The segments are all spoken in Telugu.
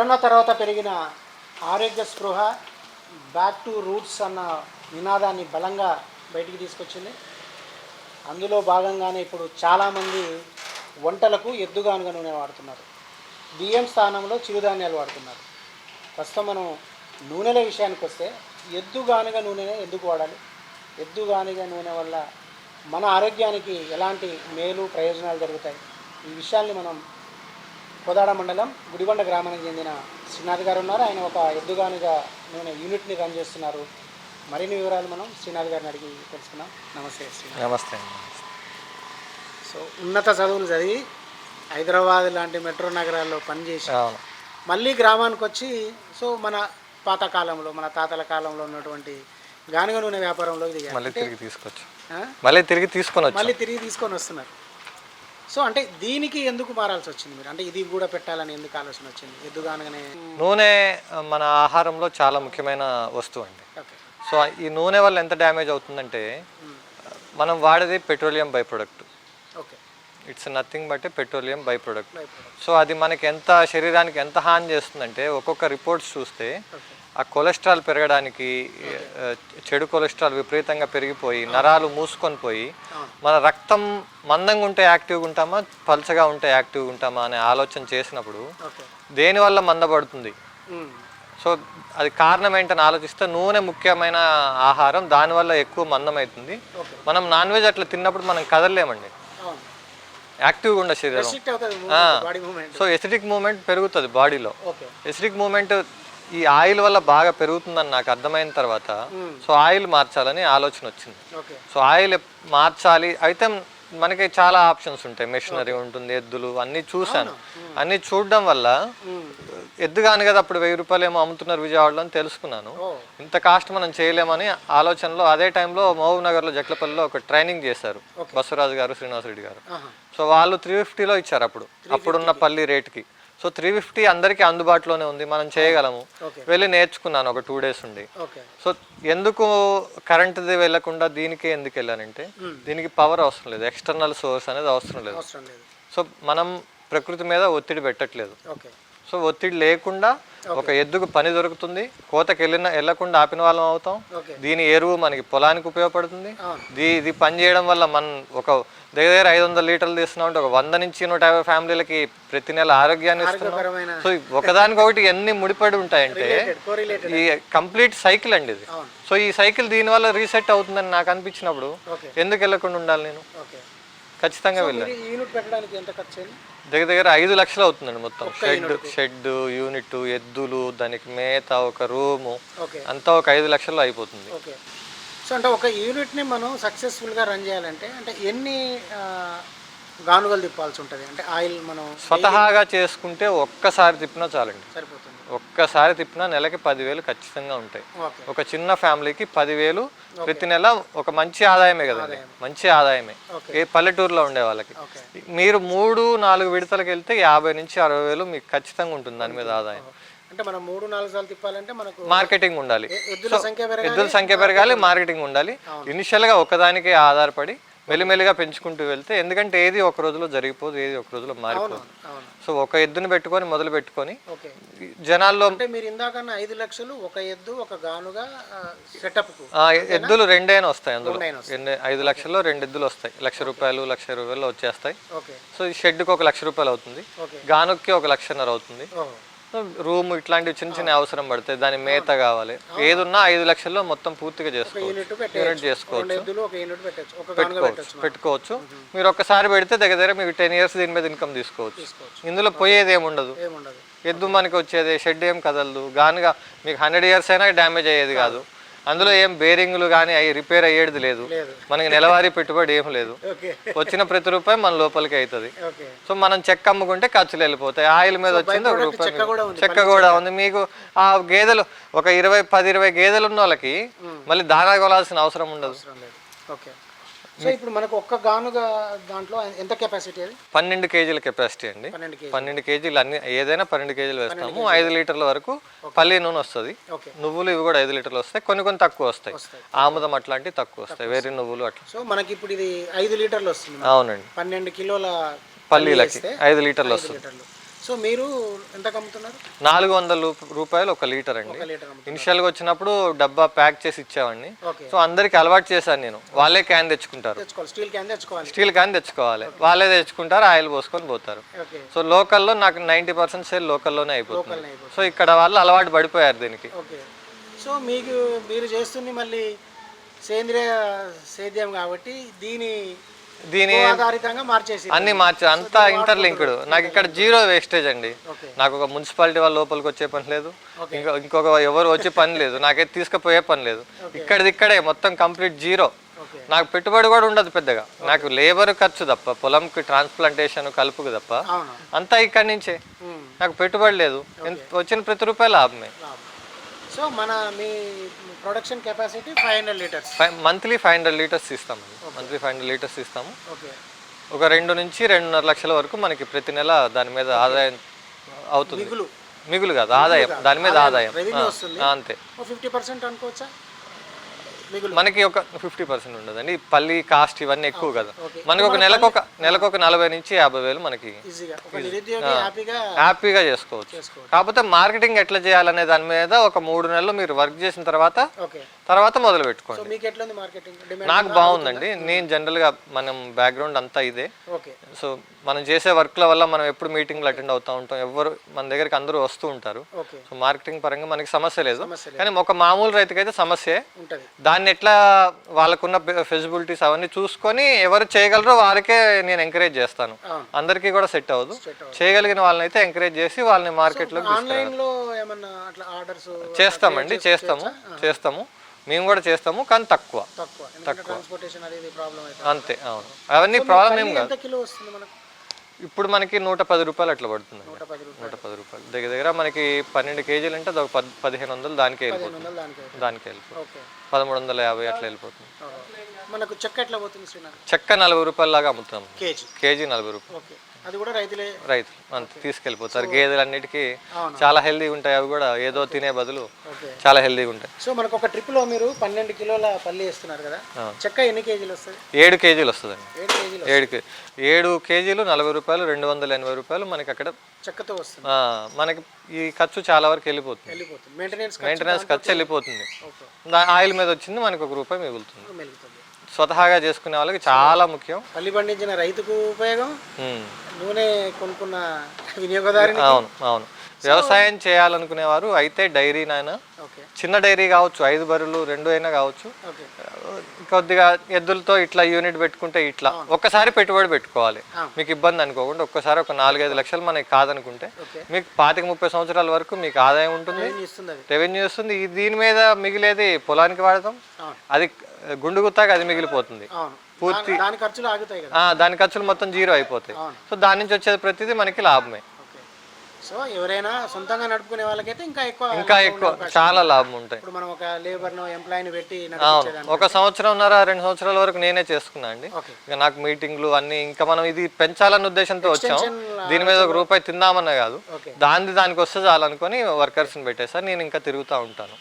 కరోనా తర్వాత పెరిగిన ఆరోగ్య స్పృహ బ్యాక్ టు రూట్స్ అన్న నినాదాన్ని బలంగా బయటికి తీసుకొచ్చింది. అందులో భాగంగానే ఇప్పుడు చాలామంది వంటలకు ఎద్దుగానుగా నూనె వాడుతున్నారు. బియ్యం స్థానంలో చిరుధాన్యాలు వాడుతున్నారు. ప్రస్తుతం మనం నూనెల విషయానికి వస్తే ఎద్దుగానుగ నూనెనే ఎందుకు వాడాలి? ఎద్దుగానుగా నూనె వల్ల మన ఆరోగ్యానికి ఎలాంటి మేలు ప్రయోజనాలు జరుగుతాయి? ఈ విషయాల్ని మనం కోదాడ మండలం గుడిబండ గ్రామానికి చెందిన శ్రీనాథ్ గారు ఉన్నారు. ఆయన ఒక ఎద్దుగానుగా నూనె యూనిట్ని రన్ చేస్తున్నారు. మరిన్ని వివరాలు మనం శ్రీనాథ్ గారిని అడిగి తెలుసుకున్నాం నమస్తే నమస్తే సో ఉన్నత చదువులు చదివి హైదరాబాద్ లాంటి మెట్రో నగరాల్లో పనిచేసి మళ్ళీ గ్రామానికి వచ్చి సో మన పాత కాలంలో మన తాతల కాలంలో ఉన్నటువంటి గానుగ నూనె వ్యాపారంలోకి దిగారు. మళ్ళీ తిరిగి తీసుకొచ్చు? మళ్ళీ తిరిగి తీసుకొని మళ్ళీ తిరిగి తీసుకొని వస్తున్నారు. సో అంటే దీనికి ఎందుకు మారాల్సి వచ్చింది మీరు? అంటే ఇది కూడా పెట్టాలని ఎందుకు ఆలోచన వచ్చింది? ఎద్దుగానగానే నూనె మన ఆహారంలో చాలా ముఖ్యమైన వస్తువు అండి. సో ఈ నూనె వల్ల ఎంత డ్యామేజ్ అవుతుందంటే మనం వాడేది petroleum by product. It's nothing but petroleum by product so అది మనకి ఎంత శరీరానికి ఎంత హాని చేస్తుందంటే ఒక్కొక్క రిపోర్ట్స్ చూస్తే ఆ కొలెస్ట్రాల్ పెరగడానికి చెడు కొలెస్ట్రాల్ విపరీతంగా పెరిగిపోయి నరాలు మూసుకొని పోయి మన రక్తం మందంగా ఉంటే యాక్టివ్గా ఉంటామా పల్చగా ఉంటే యాక్టివ్గా ఉంటామా అనే ఆలోచన చేసినప్పుడు దేనివల్ల మందపడుతుంది ఉమ్. సో అది కారణం ఏంటని ఆలోచిస్తే నూనె ముఖ్యమైన ఆహారం దానివల్ల ఎక్కువ మందం అవుతుంది ఓకే మనం నాన్ వెజ్ అట్లా తిన్నప్పుడు మనం కదలలేమండి. యాక్టివ్గా ఉండే శరీరం. సో ఎసిడిక్ మూమెంట్ పెరుగుతుంది బాడీలో ఎసిడిక్ మూమెంట్ ఈ ఆయిల్ వల్ల బాగా పెరుగుతుందని నాకు అర్థమైన తర్వాత మ్మ్. సో ఆయిల్ మార్చాలని ఆలోచన వచ్చింది. సో ఆయిల్ మార్చాలి. అయితే మనకి చాలా ఆప్షన్స్ ఉంటాయి. మెషినరీ ఉంటుంది ఎద్దులు అన్నీ చూశాను. అన్నీ చూడడం వల్ల ఉమ్. ఎద్దు కాను కదా అప్పుడు వెయ్యి రూపాయలు ఏమో అమ్ముతున్నారు విజయవాడలో అని తెలుసుకున్నాను. ఇంత కాస్ట్ మనం చేయలేమని ఆలోచనలో అదే టైంలో మహబూబ్ నగర్లో జట్లపల్లిలో ఒక ట్రైనింగ్ చేశారు బసవరాజు గారు శ్రీనివాస్ రెడ్డి గారు. సో వాళ్ళు త్రీ ఫిఫ్టీలో ఇచ్చారు అప్పుడు. అప్పుడున్న పల్లి రేట్కి. సో త్రీ ఫిఫ్టీ అందరికీ అందుబాటులోనే ఉంది మనం చేయగలము. వెళ్ళి నేర్చుకున్నాను ఒక టూ డేస్ ఉండి. సో ఎందుకు కరెంట్ది వెళ్ళకుండా దీనికే ఎందుకు వెళ్ళానంటే దీనికి పవర్ అవసరం లేదు ఎక్స్టర్నల్ సోర్స్ అనేది అవసరం లేదు. సో మనం ప్రకృతి మీద ఒత్తిడి పెట్టట్లేదు. సో ఒత్తిడి లేకుండా ఒక ఎద్దుకు పని దొరుకుతుంది. కోతకి వెళ్ళిన వెళ్ళకుండా ఆపిన వాళ్ళం అవుతాం. దీని ఎరువు మనకి పొలానికి ఉపయోగపడుతుంది. దీ ఇది పని చేయడం వల్ల మన ఒక దగ్గర దగ్గర ఐదు వందల లీటర్లు తీస్తున్నాం అంటే ఒక వంద నుంచి నూట యాభై ఫ్యామిలీలకి ప్రతి నెల ఆరోగ్యాన్ని ఇస్తున్నాం. సో ఒకదానికొకటి ఎన్ని ముడిపడి ఉంటాయంటే ఈ కంప్లీట్ సైకిల్ అండి ఇది. సో ఈ సైకిల్ దీనివల్ల రీసెట్ అవుతుందని నాకు అనిపించినప్పుడు ఎందుకు వెళ్ళకుండా ఉండాలి నేను? ఖచ్చితంగా వెళ్ళాను మీరు ఈ యూనిట్ పెట్టడానికి ఎంత ఖర్చు అయింది? దగ్గర దగ్గర ఐదు లక్షలు అవుతుందండి మొత్తం. షెడ్ షెడ్ యూనిట్ ఎద్దులు దానికి మేత ఒక రూము. అంతా ఒక ఐదు లక్షల్లో అయిపోతుంది. ఓకే. సో అంటే ఒక యూనిట్ని మనం సక్సెస్ఫుల్గా రన్ చేయాలంటే అంటే ఎన్ని గానుగలు తిప్పాల్సి ఉంటుంది? అంటే ఆయిల్ మనం స్వతహాగా చేసుకుంటే ఒక్కసారి తిప్పినా చాలండి. సరిపోతుంది. ఒక్కసారి తిప్పినా నెలకి పదివేలు ఖచ్చితంగా ఉంటాయి. ఒక చిన్న ఫ్యామిలీకి పదివేలు ప్రతి నెల ఒక మంచి ఆదాయమే కదండి. మంచి ఆదాయమే. ఏ పల్లెటూరులో ఉండే వాళ్ళకి. మీరు మూడు నాలుగు విడతలకు వెళ్తే యాభై నుంచి అరవై వేలు మీకు ఖచ్చితంగా ఉంటుంది దాని మీద ఆదాయం. అంటే మనం మూడు నాలుగు సార్లు తిప్పాలంటే మనకు మార్కెటింగ్ ఉండాలి. ఎద్దుల సంఖ్య పెరగాలి మార్కెటింగ్ ఉండాలి. ఇనిషియల్గా ఒకదానికే ఆధారపడి మెల్లిమెల్లిగా పెంచుకుంటూ వెళ్తే ఎందుకంటే ఏది ఒక రోజులో జరిగిపోదు ఏది ఒక రోజులో మారిపోదు. సో ఒక ఎద్దుని పెట్టుకొని మొదలు పెట్టుకొని జనాల్లో అంటే మీరు ఇందాకన్నా ఐదు లక్షలు ఒక ఎద్దు ఒక గానుగా సెటప్కు. ఆ, ఎద్దులు రెండైనా వస్తాయి అందులో. ఐదు లక్షల్లో రెండు ఎద్దులు వస్తాయి. లక్ష రూపాయలు లక్ష ఇరవై వేలు వచ్చేస్తాయి. సో ఈ షెడ్కి ఒక లక్ష రూపాయలు అవుతుంది. ఓకే. గానుక్కి ఒక లక్షన్నర అవుతుంది. రూమ్ ఇట్లాంటివి చిన్న చిన్న అవసరం పడతాయి దాని మేత కావాలి. ఏదున్నా ఐదు లక్షల్లో మొత్తం పూర్తిగా చేసుకోవచ్చు. యూనిట్ చేసుకోవచ్చు. పెట్టచ్చు పెట్టుకోవచ్చు. మీరు ఒక్కసారి పెడితే దగ్గర దగ్గర మీకు టెన్ ఇయర్స్ దీని మీద ఇన్కమ్ తీసుకోవచ్చు. ఇందులో పోయేది ఏముండదు. ఎద్దు మనకి వచ్చేది షెడ్ ఏం కదలదు. గానుగా మీకు హండ్రెడ్ ఇయర్స్ అయినా డ్యామేజ్ అయ్యేది కాదు. అందులో ఏం బేరింగ్లు కానీ అవి రిపేర్ అయ్యేది లేదు. మనకి నెలవారీ పెట్టుబడి ఏం లేదు. వచ్చిన ప్రతి రూపాయి మన లోపలికి అవుతుంది. సో మనం చెక్క అమ్ముకుంటే ఖర్చులు వెళ్ళిపోతాయి. ఆయిల్ మీద వచ్చింది ఒక రూపాయి చెక్క కూడా ఉంది మీకు ఆ గేదెలు ఒక ఇరవై పది ఇరవై గేదెలు ఉన్న వాళ్ళకి మళ్ళీ దానా కొలాల్సిన అవసరం ఉండదు ఓకే. సో ఇప్పుడు మనకు ఒక్క గానుగా దాంట్లో ఎంత కెపాసిటీ అది? పన్నెండు కేజీల కెపాసిటీ అండి. పన్నెండు కేజీ పన్నెండు కేజీలు అన్ని ఏదైనా పన్నెండు కేజీలు వేస్తాము. ఐదు లీటర్ల వరకు పల్లి నూనె వస్తుంది. నువ్వులు ఇవి కూడా ఐదు లీటర్లు వస్తాయి. కొన్ని కొన్ని తక్కువ వస్తాయి. ఆముదం అట్లాంటివి తక్కువ వస్తాయి. వేరే నువ్వులు అట్లా. సో మనకి ఇప్పుడు ఇది ఐదు లీటర్లు వస్తుంది. అవునండి. పన్నెండు కిలోల పల్లీలకి ఐదు లీటర్లు వస్తుంది. సో మీరు ఎంత అమ్ముతున్నారు నాలుగు వందల రూప- రూపాయలు ఒక లీటర్ అండి. ఇనిషియల్గా వచ్చినప్పుడు డబ్బా ప్యాక్ చేసి ఇచ్చేవాడిని. సో అందరికి అలవాటు చేశాను నేను. వాళ్ళే క్యాన్ తెచ్చుకుంటారు. స్టీల్ క్యాన్ తెచ్చుకోవాలి. స్టీల్ క్యాన్ తెచ్చుకోవాలి. వాళ్ళే తెచ్చుకుంటారు ఆయిల్ పోసుకొని పోతారు. సో లోకల్లో నాకు నైంటీ పర్సెంట్ సేల్ లోకల్లోనే అయిపోతుంది. సో ఇక్కడ వాళ్ళు అలవాటు పడిపోయారు దీనికి. సో మీకు మీరు చేస్తుంది మళ్ళీ సేంద్రియ సేద్యం కాబట్టి దీని దీని ఆధారితంగా మార్చేసి అన్ని మార్చి అంతా ఇంటర్లింక్డ్ నాకు ఇక్కడ జీరో వేస్టేజ్ అండి. నాకు ఒక మున్సిపాలిటీ వాళ్ళ లోపలికి వచ్చే పని లేదు. ఇంకో ఇంకొక ఎవరు వచ్చే పని లేదు. నాకైతే తీసుకుపోయే పని లేదు. ఇక్కడిది ఇక్కడే మొత్తం కంప్లీట్ జీరో నాకు పెట్టుబడి కూడా ఉండదు పెద్దగా. నాకు లేబర్ ఖర్చు తప్ప పొలంకి ట్రాన్స్ప్లాంటేషన్ కలుపుకు తప్ప అంతా ఇక్కడి నుంచే. నాకు పెట్టుబడి లేదు. వచ్చిన ప్రతి రూపాయి లాభమే. లాభం. సో మన మీ production capacity five hundred litres monthly five hundred litres ఇస్తాము మంత్లీ ఫైవ్ హండ్రెడ్ లీటర్స్ ఇస్తాము. ఓకే ఒక రెండు నుంచి రెండున్నర లక్షల వరకు మనకి ప్రతి నెల దాని మీద ఆదాయం అవుతుంది. మిగులు. మిగులు కాదు ఆదాయం. దాని మీద ఆదాయం అంతే. ఫిఫ్టీ పర్సెంట్ అనుకోవచ్చా? మనకి ఒక ఫిఫ్టీ పర్సెంట్ ఉండదండి. పల్లి కాస్ట్ ఇవన్నీ ఎక్కువ కదా. మనకి ఒక నెలకు ఒక నెలకు ఒక నలభై నుంచి యాభై వేలు మనకి హ్యాపీగా చేసుకోవచ్చు. కాకపోతే మార్కెటింగ్ ఎట్లా చేయాలనే దాని మీద ఒక మూడు నెలలు మీరు వర్క్ చేసిన తర్వాత తర్వాత మొదలు పెట్టుకోండి. నాకు బాగుందండి. నేను జనరల్గా మనం బ్యాక్గ్రౌండ్ అంతా ఇదే. సో మనం చేసే వర్క్ల వల్ల మనం ఎప్పుడు మీటింగ్లు అటెండ్ అవుతూ ఉంటాం. ఎవరు మన దగ్గరికి అందరూ వస్తూ ఉంటారు. సో మార్కెటింగ్ పరంగా మనకి సమస్య లేదు. కానీ ఒక మామూలు రైతుకైతే సమస్యే. ఉంటుంది. దాన్ని ఎట్లా వాళ్ళకున్న ఫెసిబిలిటీస్ అవన్నీ చూసుకొని ఎవరు చేయగలరో వారికే నేను ఎంకరేజ్ చేస్తాను. అందరికీ కూడా సెట్ అవ్వదు. చేయగలిగిన వాళ్ళని అయితే ఎంకరేజ్ చేసి వాళ్ళని మార్కెట్లో చేస్తామండి చేస్తాము చేస్తాము. మేము కూడా చేస్తాము కానీ తక్కువ. తక్కువ. అంతే అవును. అవన్నీ ప్రాబ్లం ఏం కాదు ఎంత కిలో వస్తుంది మనకు ఇప్పుడు మనకి నూట పది రూపాయలు అట్లా పడుతుంది నూట పది రూపాయలు. దగ్గర దగ్గర మనకి పన్నెండు కేజీలు అంటే అదొక పది పదిహేను వందలు దానికే వెళ్ళిపోతుంది. దానికి వెళ్ళిపోతుంది. పదమూడు వందల యాభై అట్లా వెళ్ళిపోతుంది. మనకు చెక్క ఎట్లా పోతుంది చెక్క నలభై రూపాయల లాగా అమ్ముతున్నాం. కేజీ. కేజీ నలభై రూపాయలు. అది కూడా రైతులే రైతులు అంత తీసుకెళ్ళిపోతారు. గేదెలన్నిటికీ అవును. చాలా హెల్దీగా ఉంటాయి. అవి కూడా ఏదో తినే బదులు చాలా హెల్దీగా ఉంటాయి. సో మనకు ఒక ట్రిప్లో మీరు పన్నెండు కిలోల పల్లి వేస్తున్నారు కదా. చెక్క ఎన్ని కేజీలు వస్తుంది? ఏడు కేజీలు వస్తుందండి. ఏడు కేజీలు ఏడు కే ఏడు కేజీలు నలభై రూపాయలు రెండు వందల ఎనభై రూపాయలు మనకి అక్కడ చెక్కతో వస్తుంది. ఆ, మనకి ఈ ఖర్చు చాలా వరకు వెళ్ళిపోతుంది. వెళ్ళిపోతుంది. మెయింటెనెన్స్ మెయింటెనెన్స్ ఖర్చు వెళ్ళిపోతుంది. ఓకే. దా- ఆయిల్ మీద వచ్చింది మనకి ఒక రూపాయి మిగులుతుంది. మెలుగుతుంది స్వతహాగా చేసుకునే వాళ్ళకి చాలా ముఖ్యం. పల్లి పండించిన రైతుకు ఉపయోగం ఉమ్. నూనె కొనుక్కున్న వినియోగదారుని అవును అవును. వ్యవసాయం చేయాలనుకునేవారు అయితే డైరీ నాయన. చిన్న డైరీ కావచ్చు ఐదు బర్రెలు రెండు అయినా కావచ్చు. కొద్దిగా ఎద్దులతో ఇట్లా యూనిట్ పెట్టుకుంటే ఇట్లా. ఒక్కసారి పెట్టుబడి పెట్టుకోవాలి. మీకు ఇబ్బంది అనుకోకుండా ఒక్కసారి ఒక నాలుగైదు లక్షలు మనకి కాదనుకుంటే మీకు పాతిక ముప్పై సంవత్సరాల వరకు మీకు ఆదాయం ఉంటుంది. రెవెన్యూ వస్తుంది ఈ దీని మీద మిగిలేది పొలానికి వాడతాం. అది గుండు గుత్తాక అది మిగిలిపోతుంది. అవును. దాని- ఖర్చులు మొత్తం జీరో అయిపోతాయి. సో దాని నుంచి వచ్చేది ప్రతిదీ మనకి లాభమే. సో ఎవరైనా సొంతంగా నడుపుకునే వాళ్ళకైతే ఇంకా ఎక్కువ ఇంకా ఎక్కువ చాలా లాభం ఉంటాయి. ఇప్పుడు మనం ఒక లేబర్ను ఎంప్లాయీని పెట్టి ఒక సంవత్సరంన్నర రెండు సంవత్సరాల వరకు నేనే చేసుకున్నా అండి. ఇక నాకు మీటింగ్లు అన్ని ఇంకా మనం ఇది పెంచాలన్న ఉద్దేశంతో వచ్చాం. దీని మీద ఒక రూపాయి తిందామన్న కాదు. దాని దానికి వస్తే చాలనుకొని వర్కర్స్ని పెట్టేసా. నేను ఇంకా తిరుగుతూ ఉంటాను.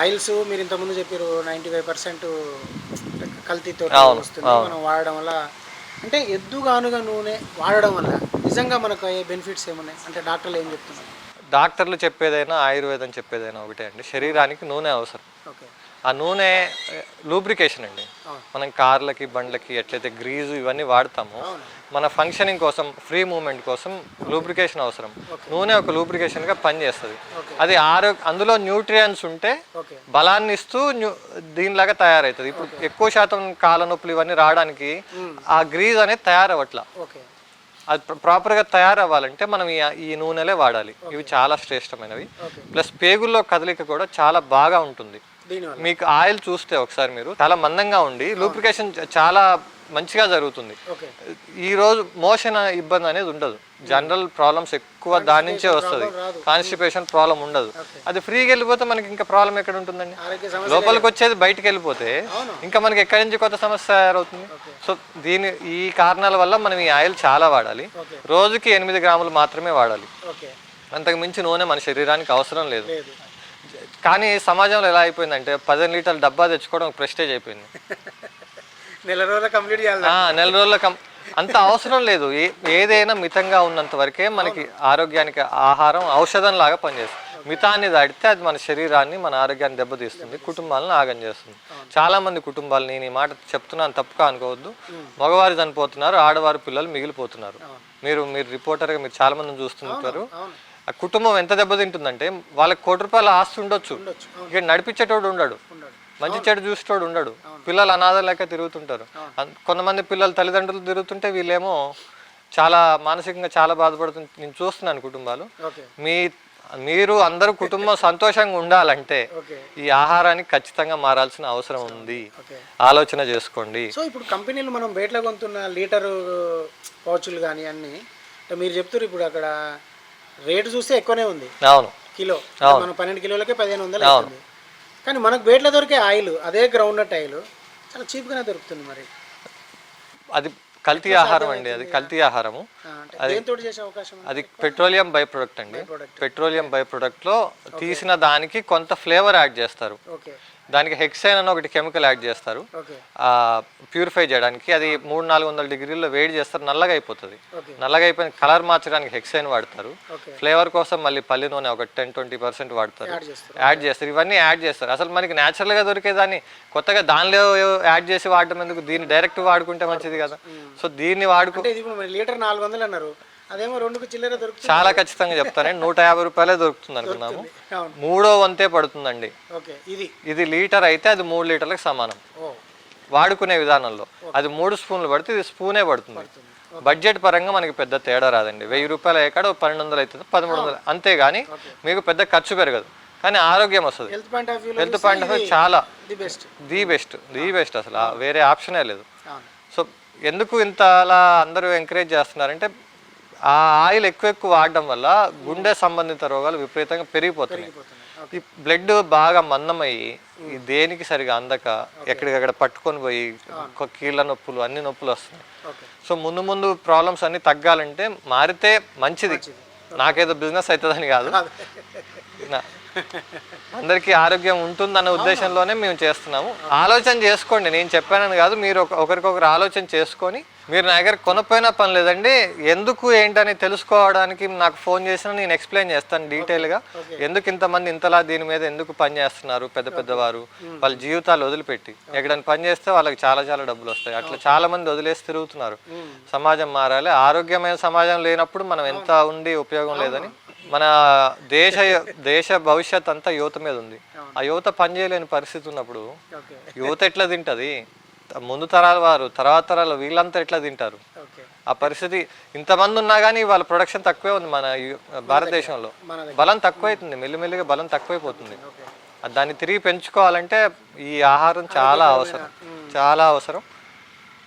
ఆయిల్స్ మీరు ఇంతకుముందు చెప్పారు నైంటీ ఫైవ్ పర్సెంట్ కల్తీతో వస్తుంది. మనం వాడడం వల్ల అంటే ఎద్దుగానుగా నూనె వాడడం వల్ల నిజంగా మనకు అయ్యే బెనిఫిట్స్ ఏమున్నాయి? అంటే డాక్టర్లు ఏం చెప్తున్నారు? డాక్టర్లు చెప్పేదైనా ఆయుర్వేదం చెప్పేదైనా ఒకటే అండి. శరీరానికి నూనె అవసరం. ఆ నూనె లూబ్రికేషన్ అండి. మనం కార్లకి బండ్లకి ఎట్లయితే గ్రీజు ఇవన్నీ వాడతామో మన ఫంక్షనింగ్ కోసం ఫ్రీ మూమెంట్ కోసం లూబ్రికేషన్ అవసరం. నూనె ఒక లూబ్రికేషన్గా పనిచేస్తుంది. అది ఆరోగ్య అందులో న్యూట్రియన్స్ ఉంటే బలాన్ని ఇస్తూ న్యూ దీనిలాగా తయారవుతుంది ఇప్పుడు ఎక్కువ శాతం కాళ్ళ నొప్పులు ఇవన్నీ రావడానికి ఆ గ్రీజ్ అనేది తయారవట్ల ఓకే. అది ప్ర- ప్రాపర్గా తయారవ్వాలంటే మనం ఈ నూనెలే వాడాలి. ఇవి చాలా శ్రేష్టమైనవి. ప్లస్ పేగుల్లో కదలిక కూడా చాలా బాగా ఉంటుంది. మీకు ఆయిల్ చూస్తే ఒకసారి మీరు చాలా మందంగా ఉండి లూబ్రికేషన్ చాలా మంచిగా జరుగుతుంది. ఈ రోజు మోషన్ ఇబ్బంది అనేది ఉండదు. జనరల్ ప్రాబ్లమ్స్ ఎక్కువ దాని నుంచే వస్తుంది. కాన్స్టిపేషన్ ప్రాబ్లం ఉండదు. అది ఫ్రీగా వెళ్ళిపోతే మనకి ఇంకా ప్రాబ్లం ఎక్కడ ఉంటుందండి? లోపలికి వచ్చేది బయటికి వెళ్ళిపోతే. ఇంకా మనకి ఎక్కడి నుంచి కొత్త సమస్య తయారవుతుంది? సో దీని ఈ కారణాల వల్ల మనం ఈ ఆయిల్ చాలా వాడాలి. రోజుకి ఎనిమిది గ్రాములు మాత్రమే వాడాలి. అంతకు మించి నూనె మన శరీరానికి అవసరం లేదు. కానీ సమాజంలో ఎలా అయిపోయిందంటే పదిహేను లీటర్ల డబ్బా తెచ్చుకోవడం ప్రెస్టేజ్ అయిపోయింది. నెల రోజులు కంప్లీట్ చేయాలి నెల రోజుల కం అంత అవసరం లేదు. ఏదైనా మితంగా ఉన్నంత వరకే మనకి ఆరోగ్యానికి ఆహారం ఔషధం లాగా పనిచేస్తుంది మితాన్ని దాటితే అది మన శరీరాన్ని మన ఆరోగ్యాన్ని దెబ్బతీస్తుంది కుటుంబాలను ఆగం చేస్తుంది. చాలా మంది కుటుంబాలు నేను ఈ మాట చెప్తున్నాను తప్పుగా అనుకోవద్దు. మగవారు చనిపోతున్నారు ఆడవారు పిల్లలు మిగిలిపోతున్నారు. మీరు మీరు రిపోర్టర్గా మీరు చాలా మందిని చూస్తుంటారు ఆ కుటుంబం ఎంత దెబ్బతింటుందంటే వాళ్ళకి కోటి రూపాయల ఆస్తి ఉండొచ్చు. ఉండొచ్చు. అవును. ఇక నడిపించేటోడు ఉండడు. మంచి చెడు చూసేటోడు ఉండడు. పిల్లలు అనాథ లేక తిరుగుతుంటారు. కొంతమంది పిల్లలు తల్లిదండ్రులు తిరుగుతుంటే వీళ్ళేమో చాలా మానసికంగా చాలా బాధపడుతుంది నేను చూస్తున్నాను కుటుంబాలు. మీ మీరు అందరూ కుటుంబం సంతోషంగా ఉండాలంటే ఈ ఆహారానికి ఖచ్చితంగా మారాల్సిన అవసరం ఉంది. ఆలోచన చేసుకోండి. సో ఇప్పుడు కంపెనీలు మనం బయటలో కొంటున్న లీటరు పౌచులు కానీ అన్నీ మీరు చెప్తారు ఇప్పుడు అక్కడ రేటు చూస్తే ఎక్కువనే ఉంది. అవును. కిలో. మనం పన్నెండు కిలోలకే పదిహేను వందలు అవుతుంది కానీ మనకు బయటలో దొరికే ఆయిల్ అదే గ్రౌండ్ నట్ ఆయిల్ చాలా చీప్గానే దొరుకుతుంది మరి. అది కల్తీ ఆహారం అండి అది కల్తీ ఆహారము? అది పెట్రోలియం బై ప్రొడక్ట్ అండి. పెట్రోలియం బై ప్రొడక్ట్లో తీసిన దానికి కొంత ఫ్లేవర్ యాడ్ చేస్తారు. దానికి హెక్సైన్ అని ఒకటి కెమికల్ యాడ్ చేస్తారు. ప్యూరిఫై చేయడానికి అది మూడు నాలుగు వందల డిగ్రీల్లో వేడి చేస్తారు నల్లగా అయిపోతుంది. నల్లగా అయిపోయిన కలర్ మార్చడానికి హెక్సైన్ వాడతారు. ఫ్లేవర్ కోసం మళ్ళీ పల్లి నూనె ఒక టెన్ ట్వంటీ పర్సెంట్ వాడతారు. యాడ్ చేస్తారు. ఇవన్నీ యాడ్ చేస్తారు. అసలు మనకి న్యాచురల్గా దొరికేదాన్ని కొత్తగా దానిలో యాడ్ చేసి వాడటం ఎందుకు? దీన్ని డైరెక్ట్ వాడుకుంటే మంచిది కదా. సో దీన్ని వాడుకు అంటే ఇది ఇప్పుడు మరి లీటర్ నాలుగు వందలు అన్నారు. అదేమో రెండుకు చిల్లర దొరుకుతుంది. చాలా ఖచ్చితంగా చెప్తానండి నూట యాభై రూపాయలే దొరుకుతుంది. అనుకున్నాము మూడో వంతే పడుతుందండి. ఓకే ఇది. ఇది లీటర్ అయితే అది మూడు లీటర్లకు సమానం. వాడుకునే విధానంలో. అది మూడు స్పూన్లు పడితే ఇది స్పూనే పడుతుంది. బడ్జెట్ పరంగా మనకి పెద్ద తేడా రాదండి. వెయ్యి రూపాయలు ఎక్కడ పన్నెండు వందలు అవుతుంది పదమూడు వందలు. అంతేగాని మీకు పెద్ద ఖర్చు పెరగదు. కానీ ఆరోగ్యం వస్తుంది. హెల్త్ పాయింట్ ఆఫ్ వ్యూ చాలా ది బెస్ట్ ది బెస్ట్ అసలు. వేరే ఆప్షనే లేదు. సో ఎందుకు ఇంత అలా అందరూ ఎంకరేజ్ చేస్తున్నారంటే ఆ ఆయిల్ ఎక్కువ ఎక్కువ వాడడం వల్ల గుండె సంబంధిత రోగాలు విపరీతంగా పెరిగిపోతున్నాయి. పోతున్నాయి ఈ బ్లడ్ బాగా మందమయ్యి ఈ దేనికి సరిగా అందక ఎక్కడికక్కడ పట్టుకొని పోయి కీళ్ళ నొప్పులు అన్ని నొప్పులు వస్తున్నాయి. సో ముందు ముందు ప్రాబ్లమ్స్ అన్ని తగ్గాలంటే మారితే మంచిది. నాకేదో బిజినెస్ అవుతుందని కాదు. అందరికీ ఆరోగ్యం ఉంటుందన్న ఉద్దేశంలోనే మేము చేస్తున్నాము. ఆలోచన చేసుకోండి. నేను చెప్పానని కాదు మీరు ఒక- ఒకరికొకరు ఆలోచన చేసుకొని మీరు నా దగ్గర కొనపోయినా పని లేదండి. ఎందుకు ఏంటని తెలుసుకోవడానికి నాకు ఫోన్ చేసినా నేను ఎక్స్ప్లెయిన్ చేస్తాను డీటెయిల్గా. ఎందుకు ఇంతమంది ఇంతలా దీని మీద ఎందుకు పని చేస్తున్నారు పెద్ద పెద్దవారు? వాళ్ళ జీవితాలు వదిలిపెట్టి. ఎక్కడైనా పని చేస్తే వాళ్ళకి చాలా చాలా డబ్బులు వస్తాయి. అట్లా చాలా మంది వదిలేసి తిరుగుతున్నారు. సమాజం మారాలి. ఆరోగ్యమైన సమాజం లేనప్పుడు మనం ఎంత ఉండి ఉపయోగం లేదని మన దేశ దేశ భవిష్యత్ అంతా యువత మీద ఉంది. ఆ యువత పని చేయలేని పరిస్థితి ఉన్నప్పుడు యువత ఎట్లా తింటది? ముందు తరాల వారు తర్వాత తరాలు వీళ్ళంతా ఎట్లా తింటారు? ఆ పరిస్థితి ఇంతమంది ఉన్నా కానీ వాళ్ళ ప్రొడక్షన్ తక్కువే ఉంది మన భారతదేశంలో. బలం తక్కువైతుంది. మెల్లిమెల్లిగా బలం తక్కువైపోతుంది. దాన్ని తిరిగి పెంచుకోవాలంటే ఈ ఆహారం చాలా అవసరం. చాలా అవసరం.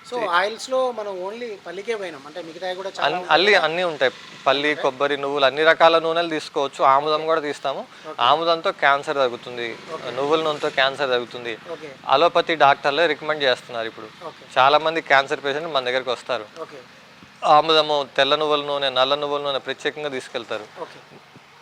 సో ఆయిల్స్లో మనం ఓన్లీ పల్లికే పోయినాం. అంటే కూడా చాలా అల్లి అన్నీ ఉంటాయి. పల్లి కొబ్బరి నువ్వులు అన్ని రకాల నూనెలు తీసుకోవచ్చు. ఆముదం కూడా తీస్తాము. ఆముదంతో క్యాన్సర్ తగ్గుతుంది. నువ్వుల నూనెతో క్యాన్సర్ తగ్గుతుంది. అలోపతి డాక్టర్లే రికమెండ్ చేస్తున్నారు ఇప్పుడు. చాలా మంది క్యాన్సర్ పేషెంట్ మన దగ్గరకు వస్తారు. ఆముదము తెల్ల నువ్వుల నూనె నల్ల నువ్వుల నూనె ప్రత్యేకంగా తీసుకెళ్తారు.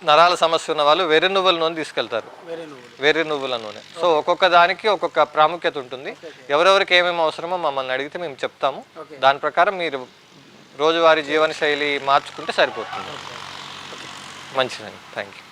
నరాల సమస్య ఉన్న వాళ్ళు వెర్రి నువ్వుల నూనె తీసుకెళ్తారు. వేరే నువ్వులు. వెర్రి నువ్వుల నూనె. సో ఒక్కొక్క దానికి ఒక్కొక్క ప్రాముఖ్యత ఉంటుంది. ఎవరెవరికి ఏమేమి అవసరమో మమ్మల్ని అడిగితే మేము చెప్తాము. దాని ప్రకారం మీరు రోజువారీ జీవన శైలి మార్చుకుంటే సరిపోతుంది. మంచిదండి. Thank you